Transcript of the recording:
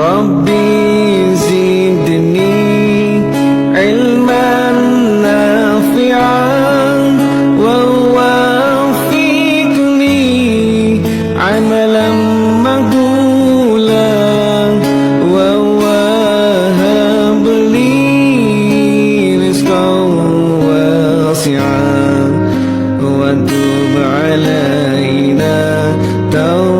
ربي زدني علما نافعا ووافقني عملا مقبولا ووهب لي رزقا واسعا. وتب علينا توبة